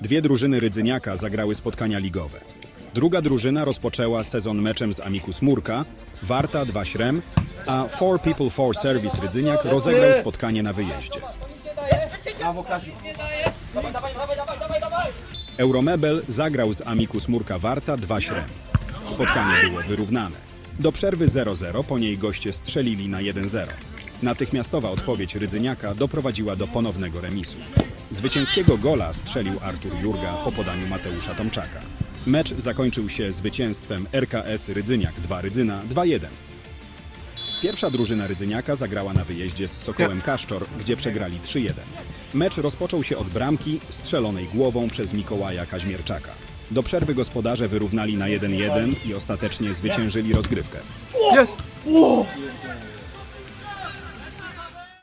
Dwie drużyny Rydzyniaka zagrały spotkania ligowe. Druga drużyna rozpoczęła sezon meczem z Amicus Murka, Warta 2 Śrem, a Four People Four Service Rydzyniak rozegrał spotkanie na wyjeździe. Euromebel zagrał z Amicus Murka Warta 2 Śrem. Spotkanie było wyrównane. Do przerwy 0-0, po niej goście strzelili na 1-0. Natychmiastowa odpowiedź Rydzyniaka doprowadziła do ponownego remisu. Zwycięskiego gola strzelił Artur Jurga po podaniu Mateusza Tomczaka. Mecz zakończył się zwycięstwem RKS Rydzyniak 2 Rydzyna 2-1. Pierwsza drużyna Rydzyniaka zagrała na wyjeździe z Sokołem Kaszczor, gdzie przegrali 3-1. Mecz rozpoczął się od bramki strzelonej głową przez Mikołaja Kaźmierczaka. Do przerwy gospodarze wyrównali na 1-1 i ostatecznie zwyciężyli rozgrywkę. Jest!